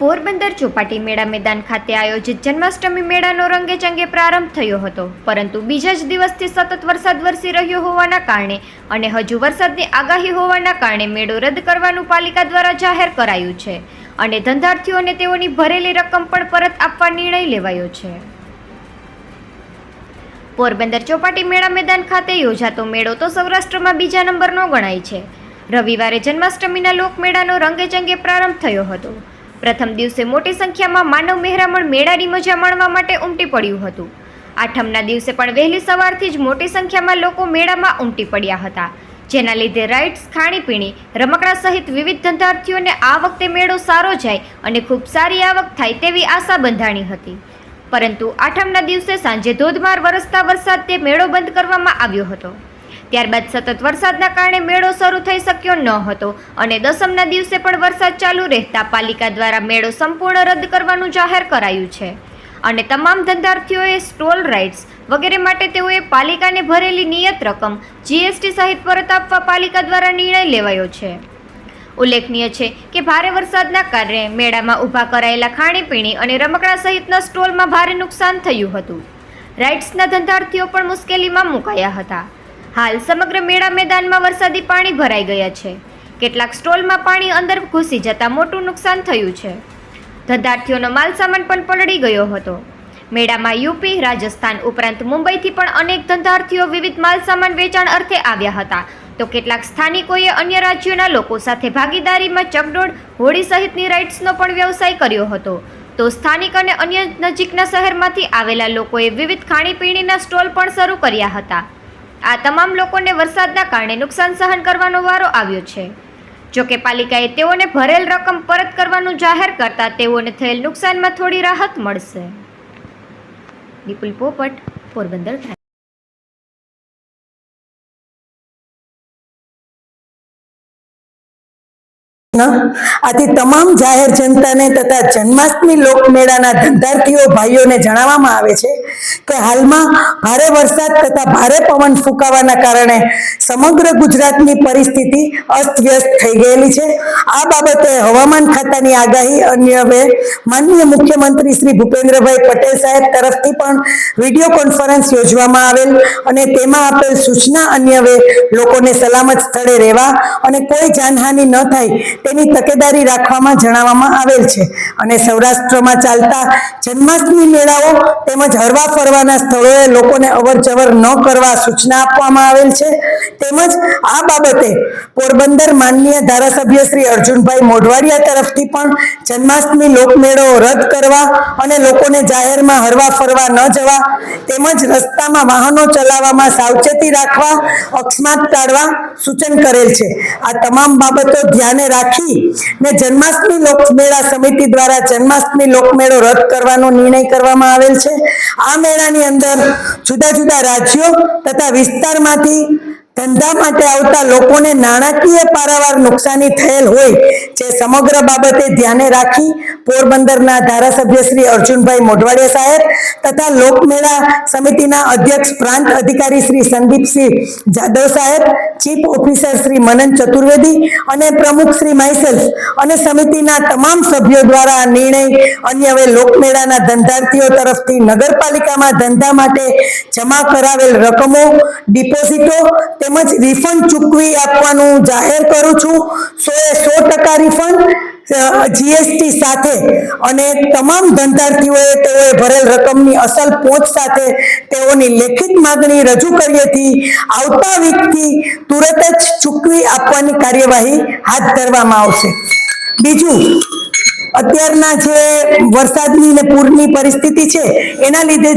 પોરબંદર ચોપાટી મેળા મેદાન ખાતે આયોજિત જન્માષ્ટમી મેળાનો રંગેચંગે પ્રારંભ થયો હતો. પરંતુ બીજા જ દિવસથી સતત વરસાદ વરસી રહ્યો હોવાના કારણે અને હજુ વરસાદની આગાહી હોવાના કારણે મેળો રદ કરવાનું પાલિકા દ્વારા જાહેર કરાયું છે અને ધંધાર્થીઓને તેઓની ભરેલી રકમ પણ પરત આપવા નિર્ણય લેવાયો છે. પોરબંદર ચોપાટી મેળા મેદાન ખાતે યોજાતો મેળો તો સૌરાષ્ટ્રમાં બીજા નંબરનો ગણાય છે. રવિવારે જન્માષ્ટમીના લોકમેળાનો રંગેચંગે પ્રારંભ થયો હતો. પ્રથમ દિવસે મોટી સંખ્યામાં માનવ મહેરામણ મેળાની મજા માણવા માટે ઉમટી પડ્યું હતું. આઠમના દિવસે પણ વહેલી સવારથી જ મોટી સંખ્યામાં લોકો મેળામાં ઉમટી પડ્યા હતા. જેના લીધે રાઇડ્સ ખાણીપીણી, રમકડા સહિત વિવિધ ધંધાર્થીઓને આ વખતે મેળો સારો જાય અને ખૂબ સારી આવક થાય તેવી આશા બંધાણી હતી. પરંતુ આઠમના દિવસે સાંજે ધોધમાર વરસતા વરસાદ તે મેળો બંધ કરવામાં આવ્યો હતો. ત્યારબાદ સતત વરસાદના કારણે મેળો શરૂ થઈ શક્યો ન હતો અને દસમના દિવસે પણ વરસાદ ચાલુ રહેતા પાલિકા દ્વારા મેળો સંપૂર્ણ રદ કરવાનું જાહેર કરાયું છે. અને તમામ ધંધાર્થીઓએ સ્ટોલ રાઇડ્સ વગેરે માટે તેઓએ પાલિકાને ભરેલી નિયત રકમ જીએસટી સહિત પરત આપવા પાલિકા દ્વારા નિર્ણય લેવાયો છે. ઉલ્લેખનીય છે કે ભારે વરસાદના કારણે મેળામાં ઊભા કરાયેલા ખાણીપીણી અને રમકડા સહિતના સ્ટોલમાં ભારે નુકસાન થયું હતું. રાઇડ્સના ધંધાર્થીઓ પણ મુશ્કેલીમાં મુકાયા હતા. હાલ સમગ્ર મેળા મેદાનમાં વરસાદી પાણી ભરાઈ ગયા છે. કેટલાક સ્ટોલમાં પાણી અંદર ઘૂસી જતાં મોટું નુકસાન થયું છે. ધંધાર્થીઓનો માલસામાન પણ પલળી ગયો હતો. મેળામાં યુપી, રાજસ્થાન ઉપરાંત મુંબઈથી પણ અનેક ધંધાર્થીઓ વિવિધ માલસામાન વેચાણ અર્થે આવ્યા હતા. તો કેટલાક સ્થાનિકોએ અન્ય રાજ્યોના લોકો સાથે ભાગીદારીમાં ચકડોળ, હોળી સહિતની રાઇડ્સનો પણ વ્યવસાય કર્યો હતો. તો સ્થાનિક અને અન્ય નજીકના શહેરમાંથી આવેલા લોકોએ વિવિધ ખાણીપીણીના સ્ટોલ પણ શરૂ કર્યા હતા. આ તમામ લોકોને વરસાદના કારણે નુકસાન સહન કરવાનો વારો આવ્યો છે. જોકે પાલિકાએ તેઓને ભરેલ રકમ પરત કરવાનું જાહેર કરતા તેઓને થયેલ નુકસાનમાં થોડી રાહત મળશે. વિપુલ પોપટ, પોરબંદર આથી તમામ જાહેર જનતાને તથા જન્માષ્ટમી લોકમેળાના ધંધાર્થીઓ, ભાઈઓને જણાવવામાં આવે છે કે હાલમાં ભારે વરસાદ તથા ભારે પવન ફૂંકાવાના કારણે સમગ્ર ગુજરાતની પરિસ્થિતિ અસ્તવ્યસ્ત થઈ ગયેલી છે. આ બાબતે હવામાન ખાતાની આગાહી અન્યવે માનનીય મુખ્યમંત્રી શ્રી ભૂપેન્દ્રભાઈ પટેલ સાહેબ તરફથી પણ વીડિયો કોન્ફરન્સ યોજવામાં આવેલ અને તેમાં આપેલ સૂચના અન્યવે લોકોને સલામત સ્થળે રહેવા અને કોઈ જાનહાનિ ન થાય તેની તકેદારી રાખવામાં જણાવવામાં આવેલ છે. અને સૌરાષ્ટ્રમાં ચાલતા જન્માષ્ટમી મેળાઓ તેમજ હરવા ફરવાના સ્થળોએ લોકોને અવર જવર ન કરવા સૂચના આપવામાં આવેલ છે. તેમજ આ બાબતે પોરબંદર માનનીય ધારાસભ્ય શ્રી અર્જુનભાઈ મોઢવાડિયા તરફથી પણ જન્માષ્ટમી લોકમેળો રદ કરવા અને લોકોને જાહેરમાં હરવા ફરવા ન જવા તેમજ રસ્તામાં વાહનો ચલાવવામાં સાવચેતી રાખવા અકસ્માત ટાળવા સૂચન કરેલ છે. આ તમામ બાબતો ધ્યાને રાખી ને જન્માષ્ટમી લોકમેળા સમિતિ દ્વારા જન્માષ્ટમી લોકમેળો રદ કરવાનો નિર્ણય કરવામાં આવેલ છે. આ મેળાની અંદર જુદા જુદા રાજ્યો તથા વિસ્તારમાંથી ધંધા માટે આવતા લોકોને નાણાકીય પારાવાર નુકસાની થયેલ હોય જે સમગ્ર બાબતે ધ્યાને રાખી પોરબંદરના ધારાસભ્ય શ્રી અર્જુનભાઈ મોઢવાડિયા સાહેબ તથા લોકમેળા સમિતિના અધ્યક્ષ પ્રાંત અધિકારી શ્રી સંદીપસિંહ જાદવ સાહેબ, ચીફ ઓફિસર શ્રી મનન ચતુર્વેદી અને પ્રમુખ શ્રી માઇસેલ્ફ અને સમિતિના તમામ સભ્યો દ્વારા આ નિર્ણય અન્ય હવે લોકમેળાના ધંધાર્થીઓ તરફથી નગરપાલિકામાં ધંધા માટે જમા કરાવેલ રકમો, ડિપોઝિટો તેમજ રિફંડ ચૂકવી આપવાનું જાહેર કરું છું. સો એ સો ટકા રિફંડ જીએસટી સાથે અને તમામ ધંધાર્થીઓએ તેઓએ ભરેલ રકમની અસલ પહોંચ સાથે તેઓની લેખિત માગણી રજૂ કરીએથી આવતા વીકથી તુરત જ ચૂકવી આપવાની કાર્યવાહી હાથ ધરવામાં આવશે. બીજું, અત્યારના જે વરસાદની ને પૂરની પરિસ્થિતિ છે, એના લીધે